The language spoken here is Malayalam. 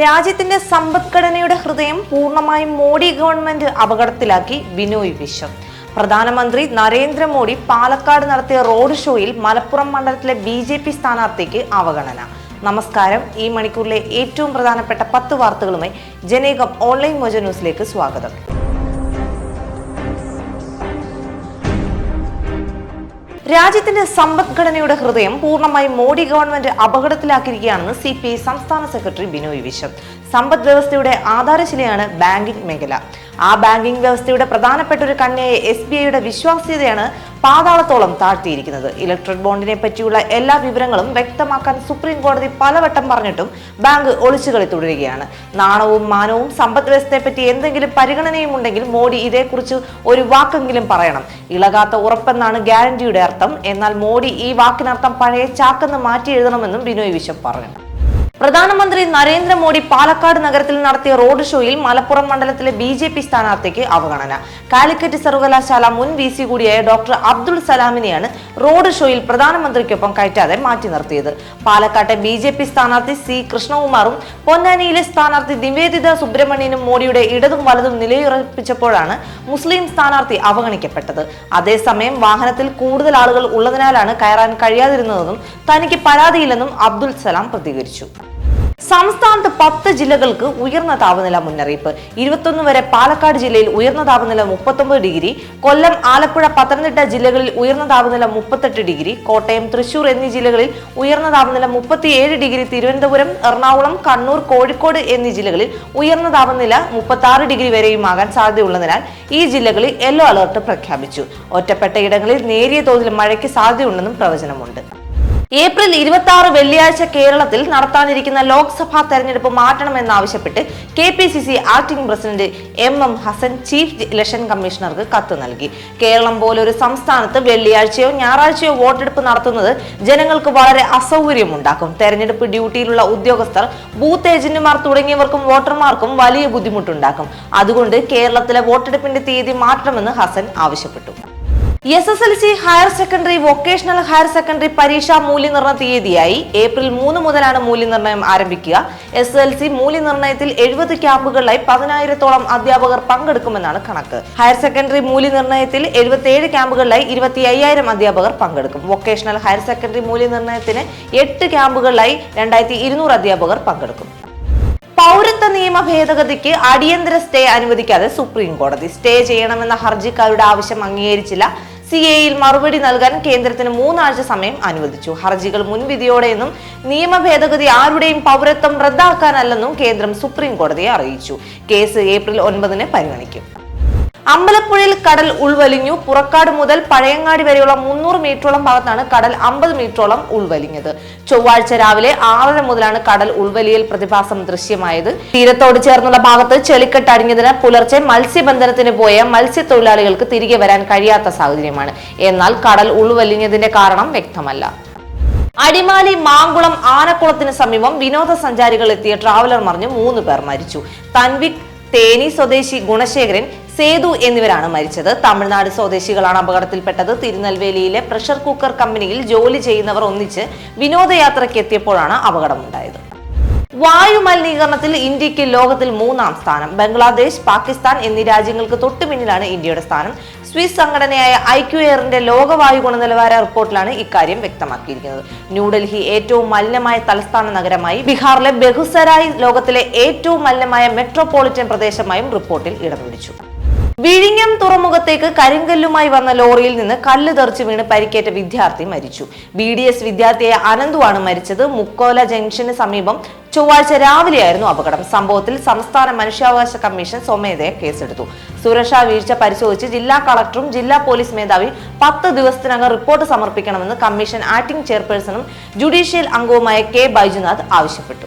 രാജ്യത്തിന്റെ സമ്പദ്ഘടനയുടെ ഹൃദയം പൂർണമായും മോഡി ഗവൺമെന്റ് അപകടത്തിലാക്കി ബിനോയ് വിശ്വം. പ്രധാനമന്ത്രി നരേന്ദ്രമോദി പാലക്കാട് നടത്തിയ റോഡ് ഷോയിൽ മലപ്പുറം മണ്ഡലത്തിലെ ബി ജെ പി സ്ഥാനാർത്ഥിക്ക് അവഗണന. നമസ്കാരം. ഈ മണിക്കൂറിലെ ഏറ്റവും പ്രധാനപ്പെട്ട പത്ത് വാർത്തകളുമായി ജനേകം ഓൺലൈൻ മോജ ന്യൂസിലേക്ക് സ്വാഗതം. രാജ്യത്തിന്റെ സമ്പദ്ഘടനയുടെ ഹൃദയം പൂർണമായി മോഡി ഗവൺമെന്റ് അപകടത്തിലാക്കിയിരിക്കുകയാണെന്ന് സി പി ഐ സംസ്ഥാന സെക്രട്ടറി ബിനോയ് വിശ്വം. സമ്പദ് വ്യവസ്ഥയുടെ ആധാരശിലയാണ് ബാങ്കിംഗ് മേഖല. ആ ബാങ്കിംഗ് വ്യവസ്ഥയുടെ പ്രധാനപ്പെട്ട ഒരു കണ്ണിയായ എസ് ബി ഐയുടെ വിശ്വാസ്യതയാണ് പാതാളത്തോളം താഴ്ത്തിയിരിക്കുന്നത്. ഇലക്ട്രിക് ബോണ്ടിനെ പറ്റിയുള്ള എല്ലാ വിവരങ്ങളും വ്യക്തമാക്കാൻ സുപ്രീം കോടതി പലവട്ടം പറഞ്ഞിട്ടും ബാങ്ക് ഒളിച്ചുകളി തുടരുകയാണ്. നാണവും മാനവും സമ്പദ് വ്യവസ്ഥയെ പറ്റി എന്തെങ്കിലും പരിഗണനയും ഉണ്ടെങ്കിൽ മോഡി ഇതേക്കുറിച്ച് ഒരു വാക്കെങ്കിലും പറയണം. ഇളകാത്ത ഉറപ്പെന്നാണ് ഗ്യാരണ്ടിയുടെ അർത്ഥം. എന്നാൽ മോഡി ഈ വാക്കിനർത്ഥം പഴയ ചാക്കെന്ന് മാറ്റി എഴുതണമെന്നും ബിനോയ് വിശ്വം പറഞ്ഞു. പ്രധാനമന്ത്രി നരേന്ദ്രമോദി പാലക്കാട് നഗരത്തിൽ നടത്തിയ റോഡ് ഷോയിൽ മലപ്പുറം മണ്ഡലത്തിലെ ബി ജെ പി സ്ഥാനാർത്ഥിക്ക് അവഗണന. കാലിക്കറ്റ് സർവകലാശാല മുൻ വി സി കൂടിയായ ഡോക്ടർ അബ്ദുൾ സലാമിനെയാണ് റോഡ് ഷോയിൽ പ്രധാനമന്ത്രിക്കൊപ്പം കയറ്റാതെ മാറ്റി നിർത്തിയത്. പാലക്കാട്ടെ ബി ജെ പി സ്ഥാനാർത്ഥി സി കൃഷ്ണകുമാറും പൊന്നാനിയിലെ സ്ഥാനാർത്ഥി നിവേദിത സുബ്രഹ്മണ്യനും മോഡിയുടെ ഇടതും വലതും നിലയുറപ്പിച്ചപ്പോഴാണ് മുസ്ലിം സ്ഥാനാർത്ഥി അവഗണിക്കപ്പെട്ടത്. അതേസമയം വാഹനത്തിൽ കൂടുതൽ ആളുകൾ ഉള്ളതിനാലാണ് കയറാൻ കഴിയാതിരുന്നതെന്നും തനിക്ക് പരാതിയില്ലെന്നും അബ്ദുൾ സലാം പ്രതികരിച്ചു. സംസ്ഥാനത്ത് പത്ത് ജില്ലകൾക്ക് ഉയർന്ന താപനില മുന്നറിയിപ്പ്. ഇരുപത്തൊന്ന് വരെ പാലക്കാട് ജില്ലയിൽ ഉയർന്ന താപനില മുപ്പത്തൊമ്പത് ഡിഗ്രി കൊല്ലം ആലപ്പുഴ പത്തനംതിട്ട ജില്ലകളിൽ ഉയർന്ന താപനില മുപ്പത്തെട്ട് ഡിഗ്രി കോട്ടയം തൃശൂർ എന്നീ ജില്ലകളിൽ ഉയർന്ന താപനില മുപ്പത്തിയേഴ് ഡിഗ്രി തിരുവനന്തപുരം എറണാകുളം കണ്ണൂർ കോഴിക്കോട് എന്നീ ജില്ലകളിൽ ഉയർന്ന താപനില മുപ്പത്തി ഡിഗ്രി വരെയുമാകാൻ സാധ്യതയുള്ളതിനാൽ ഈ ജില്ലകളിൽ യെല്ലോ അലർട്ട് പ്രഖ്യാപിച്ചു. ഒറ്റപ്പെട്ട ഇടങ്ങളിൽ നേരിയ തോതിൽ മഴയ്ക്ക് സാധ്യതയുണ്ടെന്നും പ്രവചനമുണ്ട്. ഏപ്രിൽ ഇരുപത്തി ആറ് വെള്ളിയാഴ്ച കേരളത്തിൽ നടത്താനിരിക്കുന്ന ലോക്സഭാ തെരഞ്ഞെടുപ്പ് മാറ്റണമെന്നാവശ്യപ്പെട്ട് K P C C acting president M M Hassan chief election കമ്മീഷണർക്ക് കത്ത് നൽകി. കേരളം പോലൊരു സംസ്ഥാനത്ത് വെള്ളിയാഴ്ചയോ ഞായറാഴ്ചയോ വോട്ടെടുപ്പ് നടത്തുന്നത് ജനങ്ങൾക്ക് വളരെ അസൗകര്യമുണ്ടാക്കും. തെരഞ്ഞെടുപ്പ് ഡ്യൂട്ടിയിലുള്ള ഉദ്യോഗസ്ഥർ ബൂത്ത് ഏജന്റുമാർ തുടങ്ങിയവർക്കും വോട്ടർമാർക്കും വലിയ ബുദ്ധിമുട്ടുണ്ടാക്കും. അതുകൊണ്ട് കേരളത്തിലെ വോട്ടെടുപ്പിന്റെ തീയതി മാറ്റണമെന്ന് ഹസൻ ആവശ്യപ്പെട്ടു. S S L C higher secondary vocational higher secondary പരീക്ഷാ മൂല്യനിർണയ തീയതിയായി ഏപ്രിൽ മൂന്ന് മുതലാണ് മൂല്യനിർണയം ആരംഭിക്കുക. എസ് എൽ സി മൂല്യനിർണയത്തിൽ എഴുപത് ക്യാമ്പുകളിലായി പതിനായിരത്തോളം അധ്യാപകർ പങ്കെടുക്കുമെന്നാണ് കണക്ക്. ഹയർ സെക്കൻഡറി മൂല്യനിർണയത്തിൽ എഴുപത്തിയേഴ് ക്യാമ്പുകളിലായി ഇരുപത്തി അയ്യായിരം അധ്യാപകർ പങ്കെടുക്കും. വൊക്കേഷണൽ ഹയർ സെക്കൻഡറി മൂല്യനിർണയത്തിന് എട്ട് ക്യാമ്പുകളിലായി രണ്ടായിരത്തി ഇരുന്നൂറ് അധ്യാപകർ പങ്കെടുക്കും. പൗരത്വ നിയമ ഭേദഗതിക്ക് അടിയന്തര സ്റ്റേ അനുവദിക്കാതെ സുപ്രീം കോടതി സ്റ്റേ ചെയ്യണമെന്ന ഹർജിക്കാരുടെ ആവശ്യം അംഗീകരിച്ചില്ല. സി എയിൽ മറുപടി നൽകാൻ കേന്ദ്രത്തിന് മൂന്നാഴ്ച സമയം അനുവദിച്ചു. ഹർജികൾ മുൻവിധിയോടെയെന്നും നിയമ ഭേദഗതി ആരുടെയും പൗരത്വം റദ്ദാക്കാനല്ലെന്നും കേന്ദ്രം സുപ്രീം കോടതിയെ അറിയിച്ചു. കേസ് ഏപ്രിൽ ഒൻപതിന് പരിഗണിക്കും. അമ്പലപ്പുഴയിൽ കടൽ ഉൾവലിഞ്ഞു. പുറക്കാട് മുതൽ പഴയങ്ങാടി വരെയുള്ള മുന്നൂറ് മീറ്ററോളം ഭാഗത്താണ് കടൽ അമ്പത് മീറ്ററോളം ഉൾവലിഞ്ഞത്. ചൊവ്വാഴ്ച രാവിലെ ആറര മുതലാണ് കടൽ ഉൾവലിയൽ പ്രതിഭാസം ദൃശ്യമായത്. തീരത്തോട് ചേർന്നുള്ള ഭാഗത്ത് ചെളിക്കെട്ട് അടിഞ്ഞതിന് പുലർച്ചെ മത്സ്യബന്ധനത്തിന് പോയ മത്സ്യത്തൊഴിലാളികൾക്ക് തിരികെ വരാൻ കഴിയാത്ത സാഹചര്യമാണ്. എന്നാൽ കടൽ ഉൾവലിഞ്ഞതിന്റെ കാരണം വ്യക്തമല്ല. അടിമാലി മാങ്കുളം ആനക്കുളത്തിന് സമീപം വിനോദസഞ്ചാരികൾ എത്തിയ ട്രാവലർ മറിഞ്ഞ് മൂന്ന് പേർ മരിച്ചു. തൻവിക് തേനി സ്വദേശി ഗുണശേഖരൻ സേതു എന്നിവരാണ് മരിച്ചത്. തമിഴ്നാട് സ്വദേശികളാണ് അപകടത്തിൽപ്പെട്ടത്. തിരുനെൽവേലിയിലെ പ്രഷർ കുക്കർ കമ്പനിയിൽ ജോലി ചെയ്യുന്നവർ ഒന്നിച്ച് വിനോദയാത്രയ്ക്ക് എത്തിയപ്പോഴാണ് അപകടമുണ്ടായത്. വായു മലിനീകരണത്തിൽ ഇന്ത്യയ്ക്ക് ലോകത്തിൽ മൂന്നാം സ്ഥാനം. ബംഗ്ലാദേശ് പാകിസ്ഥാൻ എന്നീ രാജ്യങ്ങൾക്ക് തൊട്ടു ഇന്ത്യയുടെ സ്ഥാനം. സ്വിസ് സംഘടനയായ ഐക്യു എയറിന്റെ ലോകവായു ഗുണനിലവാര റിപ്പോർട്ടിലാണ് ഇക്കാര്യം വ്യക്തമാക്കിയിരിക്കുന്നത്. ന്യൂഡൽഹി ഏറ്റവും മലിനമായ തലസ്ഥാന നഗരമായി ബീഹാറിലെ ബഹുസരായി ലോകത്തിലെ ഏറ്റവും മലിനമായ മെട്രോപൊളിറ്റൻ പ്രദേശമായും റിപ്പോർട്ടിൽ ഇടം പിടിച്ചു. വിഴിഞ്ഞം തുറമുഖത്തേക്ക് കരിങ്കല്ലുമായി വന്ന ലോറിയിൽ നിന്ന് കല്ല് തെറിച്ച് വീണ് പരിക്കേറ്റ വിദ്യാർത്ഥി മരിച്ചു. ബി ഡി എസ് വിദ്യാർത്ഥിയായ അനന്തുവാണ് മരിച്ചത്. മുക്കോല ജംഗ്ഷന് സമീപം ചൊവ്വാഴ്ച രാവിലെയായിരുന്നു അപകടം. സംഭവത്തിൽ സംസ്ഥാന മനുഷ്യാവകാശ കമ്മീഷൻ സ്വമേധയെ കേസെടുത്തു. സുരക്ഷാ വീഴ്ച പരിശോധിച്ച് ജില്ലാ കളക്ടറും ജില്ലാ പോലീസ് മേധാവി പത്ത് ദിവസത്തിനകം റിപ്പോർട്ട് സമർപ്പിക്കണമെന്ന് കമ്മീഷൻ ആക്ടിംഗ് ചെയർപേഴ്സണും ജുഡീഷ്യൽ അംഗവുമായ കെ ബൈജുനാഥ് ആവശ്യപ്പെട്ടു.